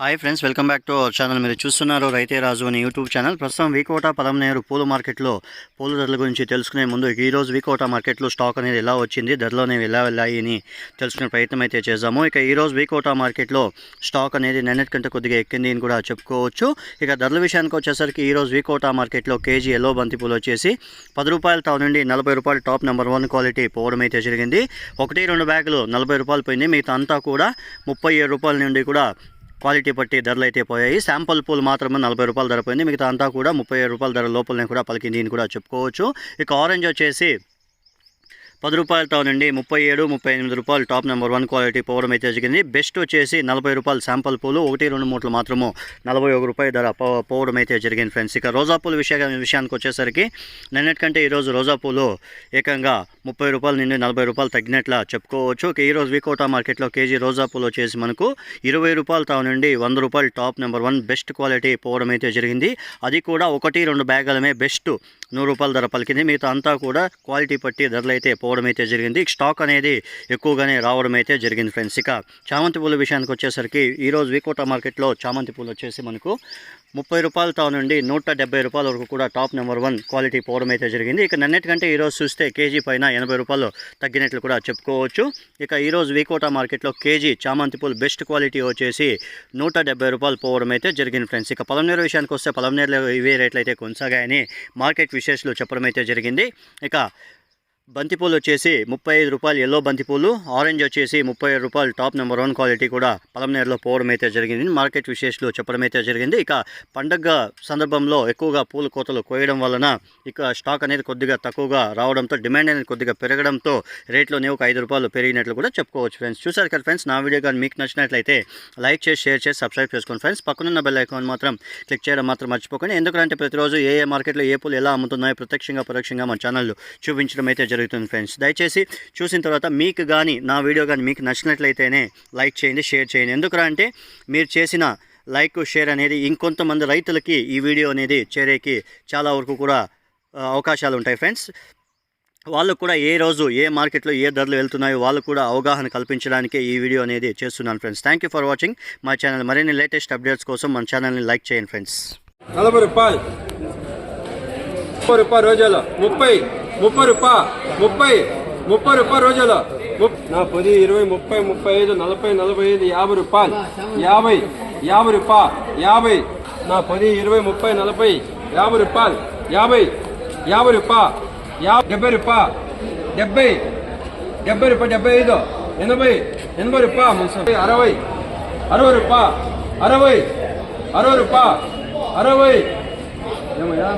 Hi friends welcome back to our channel మీరు చూస్తున్నారు రైతే రాజు అని యూట్యూబ్ ఛానల్ ప్రస్తుతం వీకోట పదమనేరు పూల మార్కెట్లో పూల ధరల గురించి తెలుసుకునే ముందు ఈరోజు రోజు వీకోట మార్కెట్లో స్టాక్ అనేది ఎలా వచ్చింది ధరలు అనేవి ఎలా వెళ్ళాయి అని తెలుసుకునే ప్రయత్నం అయితే చేసాము ఇక ఈరోజు రోజు వీకోట మార్కెట్లో స్టాక్ అనేది నిన్నటి కంటే కొద్దిగా ఎక్కింది అని కూడా చెప్పుకోవచ్చు. ఇక ధరల విషయానికి వచ్చేసరికి ఈరోజు రోజు వీకోట మార్కెట్లో కేజీ ఎల్లో బంతి పూలు వచ్చేసి పది రూపాయల టాప్ నుండి నలభై రూపాయలు టాప్ నెంబర్ వన్ క్వాలిటీ పోవడం అయితే జరిగింది. ఒకటి రెండు బ్యాగులు నలభై రూపాయలు పోయింది. మిగతా అంతా కూడా ముప్పై ఏడు రూపాయల నుండి కూడా క్వాలిటీ బట్టి ధరలు అయితే పోయాయి. శాంపుల్ పూలు మాత్రమే నలభై రూపాయల ధర పోయింది. మిగతా అంతా కూడా ముప్పై రూపాయల ధర లోపలనే కూడా పలికింది అని కూడా చెప్పుకోవచ్చు. ఇక ఆరెంజ్ వచ్చేసి పది రూపాయలతో నుండి ముప్పై ఏడు ముప్పై ఎనిమిది రూపాయలు టాప్ నెంబర్ వన్ క్వాలిటీ పోవడం అయితే జరిగింది. బెస్ట్ వచ్చేసి నలభై రూపాయలు శాంపుల్ పూలు ఒకటి రెండు మూట్లు మాత్రము నలభై ఒక రూపాయి ధర పోవడం అయితే జరిగింది ఫ్రెండ్స్. ఇక రోజా పూల విషయ విషయానికి వచ్చేసరికి నిన్నటికంటే ఈరోజు రోజా పూలు ఏకంగా ముప్పై రూపాయల నుండి నలభై రూపాయలు తగ్గినట్లా చెప్పుకోవచ్చు. ఈరోజు వికోటా మార్కెట్లో కేజీ రోజా పూలు వచ్చేసి మనకు ఇరవై రూపాయల తా నుండి వంద రూపాయలు top number one best quality పోవడం అయితే జరిగింది. అది కూడా ఒకటి రెండు బ్యాగులమే బెస్ట్ నూరు రూపాయల ధర పలికింది. మిగతా అంతా కూడా క్వాలిటీ పట్టి ధరలు అయితే పోవడం అయితే జరిగింది. స్టాక్ అనేది ఎక్కువగానే రావడం అయితే జరిగింది ఫ్రెండ్స్. ఇక చామంతి పూల విషయానికి వచ్చేసరికి ఈరోజు వికోట మార్కెట్లో చామంతి పూలు వచ్చేసి మనకు ముప్పై రూపాయలతో నుండి నూట డెబ్బై రూపాయల వరకు కూడా టాప్ నెంబర్ వన్ క్వాలిటీ పోవడం అయితే జరిగింది. ఇక నిన్నటికంటే ఈరోజు చూస్తే కేజీ పైన ఎనభై రూపాయలు తగ్గినట్లు కూడా చెప్పుకోవచ్చు. ఇక ఈరోజు వికోట మార్కెట్లో కేజీ చామంతి పూలు బెస్ట్ క్వాలిటీ వచ్చేసి నూట డెబ్బై రూపాయలు పోవడం అయితే జరిగింది ఫ్రెండ్స్. ఇక పొలంనేరు విషయానికి వస్తే పొలంనేరులో ఇవే రేట్లు అయితే కొనసాగాయని మార్కెట్ విశేషాలు చెప్పడం అయితే జరిగింది. ఇక బంతిపూలు వచ్చేసి ముప్పై ఐదు రూపాయలు ఎల్లో బంతిపూలు ఆరెంజ్ వచ్చేసి ముప్పై ఐదు రూపాయలు టాప్ నెంబర్ వన్ క్వాలిటీ కూడా పలంనేరులో పోవడం అయితే జరిగింది. మార్కెట్ విశేషాలు చెప్పడం అయితే జరిగింది. ఇక పండగ సందర్భంలో ఎక్కువగా పూల కోతలు కోయడం వలన ఇక స్టాక్ అనేది కొద్దిగా తక్కువగా రావడంతో డిమాండ్ అనేది కొద్దిగా పెరగడంతో రేట్లోనే ఒక ఐదు రూపాయలు పెరిగినట్లు కూడా చెప్పుకోవచ్చు ఫ్రెండ్స్ చూసారు కదా ఫ్రెండ్స్ నా వీడియో కానీ మీకు నచ్చినట్లయితే లైక్ చేసి షేర్ చేసి సబ్స్క్రైబ్ చేసుకోండి ఫ్రెండ్స్ పక్కనున్న బెల్ ఐకాన్ మాత్రం క్లిక్ చేయడం మాత్రం మర్చిపోకండి. ఎందుకంటే ప్రతిరోజు ఏ ఏ మార్కెట్లో ఏ పూలు ఎలా అమ్ముతున్నాయో ప్రత్యక్షంగా పరోక్షంగా మన ఛానల్లో చూపించడం అయితే జరుగుతుంది ఫ్రెండ్స్ దయచేసి చూసిన తర్వాత మీకు కానీ నా వీడియో కానీ మీకు నచ్చినట్లయితేనే లైక్ చేయండి షేర్ చేయండి. ఎందుకంటే మీరు చేసిన లైక్ షేర్ అనేది ఇంకొంతమంది రైతులకి ఈ వీడియో అనేది చేరేకి చాలా వరకు కూడా అవకాశాలు ఉంటాయి ఫ్రెండ్స్ వాళ్ళకు కూడా ఏ రోజు ఏ మార్కెట్లో ఏ ధరలు వెళ్తున్నాయో వాళ్ళకు కూడా అవగాహన కల్పించడానికి ఈ వీడియో అనేది చేస్తున్నాను friends thank you for watching మా ఛానల్ మరిన్ని లేటెస్ట్ అప్డేట్స్ కోసం మన ఛానల్ని లైక్ చేయండి ఫ్రెండ్స్ నలభై రూపాయలు. ముప్పై రూపాయలు ముప్పై. ముప్పై రూపాయ ముప్పై ముప్పై రూపాయ రోజులు. నా పది ఇరవై ముప్పై ముప్పై ఐదు నలభై నలభై ఐదు యాభై రూపాయలు. యాభై యాభై రూపాయ యాభై. నా పది ఇరవై ముప్పై నలభై యాభై రూపాయలు. యాభై యాభై రూపాయ యాభై డెబ్బై రూపాయ డెబ్బై డెబ్బై రూపాయ డెబ్బై ఐదు ఎనభై ఎనభై రూపాయ మున్సిపల్ అరవై అరవై రూపాయ అరవై అరవై రూపాయ అరవై. ఏమయ్యా?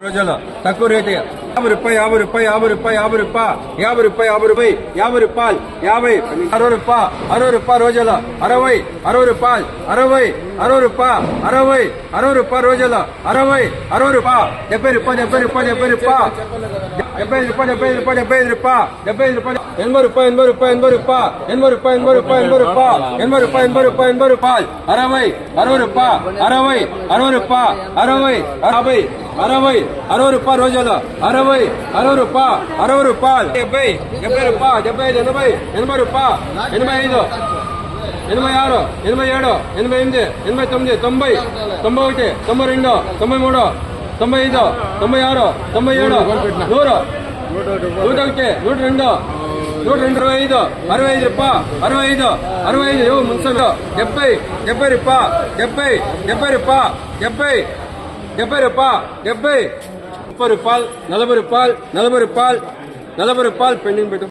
రోజులు. తక్కువ రేటు యాభై రూపాయి యాభై రూపాయి యాభై రూపాయి యాభై రూపాయి యాభై రూపాయి యాభై రూపాయి యాభై రూపాయలు యాభై అరవై రూపాయ అరవై రూపాయ రోజుల అరవై అరవై రూపాయలు అరవై అరవై రూపాయ అరవై అరవై రూపాయ రోజుల అరవై అరవై రూపాయ డెబ్బై రూపాయ డెబ్బై రూపాయ డెబ్బై రూపాయ డెబ్బై ఐదు రూపాయ డెబ్బై ఐదు రూపాయ డెబ్బై ఐదు రూపాయ డెబ్బై ఐదు రూపాయలు ఎనభై రూపాయ ఎనభై రూపాయ ఎనభై రూపాయ ఎనభై రూపాయ ఎనభై రూపాయ ఎనభై రూపాయ ఎనభై రూపాయ ఎనభై రూపాయ ఎనభై రూపాయలు అరవై అరవై రూపాయ అరవై అరవై రూపాయ అరవై యాభై అరవై అరవై రూపాయ రోజులు అరవై అరవై రూపాయ అరవై రూపాయలు డెబ్బై డెబ్బై రూపాయ డెబ్బై ఐదు ఎనభై ఎనభై రూపాయ ఎనభై ఐదు ఎనభై ఆరు ఎనభై ఏడు ఎనభై ఎనిమిది ఎనభై తొమ్మిది తొంభై తొంభై ఒకటి తొంభై రెండు తొంభై మూడు తొంభై ఐదు తొంభై ఆరు తొంభై ఏడు నూరు నూట ఒకటి నూట రెండు నూట రెండు ఇరవై ఐదు అరవై ఐదు రూపాయ అరవై ఐదు అరవై ఐదు ఇవ్వు మున్సలు డెబ్బై డెబ్బై రూపాయ డెబ్బై డెబ్బై రూపాయ డెబ్బై డెబ్బై రూపాయ డెబ్బై ముప్పై రూపాయలు నలభై రూపాయలు నలభై రూపాయలు నలభై రూపాయలు పెండింగ్ పెట్టు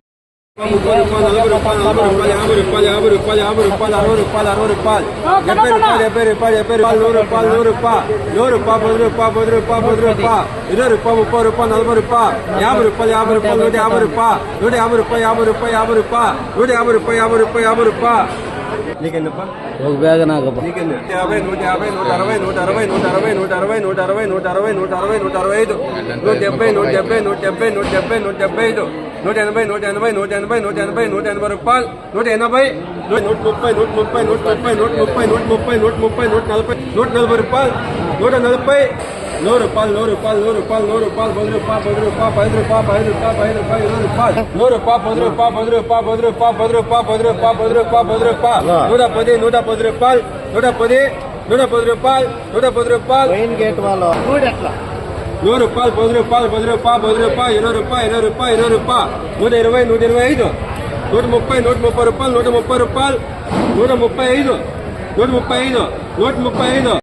ముప్పై రూపాయలు నలభై రూపాయలు నలభై రూపాయలు యాభై రూపాయలు యాభై రూపాయలు యాభై రూపాయలు అరవై రూపాయలు అరవై రూపాయలు డెబ్బై రూపాయలు డెబ్బై రూపాయలు డెబ్బై రూపాయలు నూరు రూపాయలు నూరు రూపాయలు నూరు రూపాయలు పది రూపాయలు పది రూపాయలు పది రూపాయలు ఇరవై రూపాయలు ముప్పై రూపాయలు నలభై రూపాయలు యాభై రూపాయలు యాభై రూపాయలు నూట యాభై రూపాయలు నూట యాభై రూపాయలు యాభై రూపాయలు యాభై రూపాయలు నూట యాభై రూపాయలు యాభై రూపాయలు యాభై రూపాయలు ఒక బ్యాగ్ నాకప్ప నీకెందు యాభై నూట యాభై నూట అరవై నూట అరవై నూట అరవై నూట అరవై నూట అరవై నూట అరవై నూట అరవై నూట అరవై ఐదు నూట డెబ్బై నూట డెబ్బై నూట డెబ్బై నూట డెబ్బై నూట డెబ్బై ఐదు నూట ఎనభై నూట ఎనభై నూట ఎనభై నూట ఎనభై నూట ఎనభై రూపాయలు నూట ఎనభై నూట ముప్పై నూట ముప్పై నూట ముప్పై నూట ముప్పై నూట ముప్పై నూట ముప్పై నూట నలభై నూట నలభై రూపాయలు నూట నలభై నూరు రూపాయలు నూరు రూపాయలు నూరు రూపాయలు నూరు రూపాయలు పది రూపాయలు పది రూపాయలు పది రూపాయలు పది రూపాయలు పది రూపాయలు ఇరవై రూపాయలు నూరు రూపాయలు పది రూపాయలు పది రూపాయలు పది రూపాయలు పది రూపాయలు పది రూపాయలు పది రూపాయలు పది రూపాయలు నూట పది నూట పది రూపాయలు నూట పది నూట పది రూపాయలు నూట పది రూపాయలు మెయిన్ గేట్ వాళ్ళు నూరు రూపాయలు పది రూపాయలు పది రూపాయలు పది రూపాయలు ఇరవై రూపాయలు ఇరవై రూపాయలు ఇరవై రూపాయలు నూట ఇరవై నూట ఇరవై ఐదు. నూట ముప్పై నూట ముప్పై రూపాయలు నూట ముప్పై రూపాయలు నూట ముప్పై ఐదు. నూట ముప్పై ఐదు నూట ముప్పై ఐదు.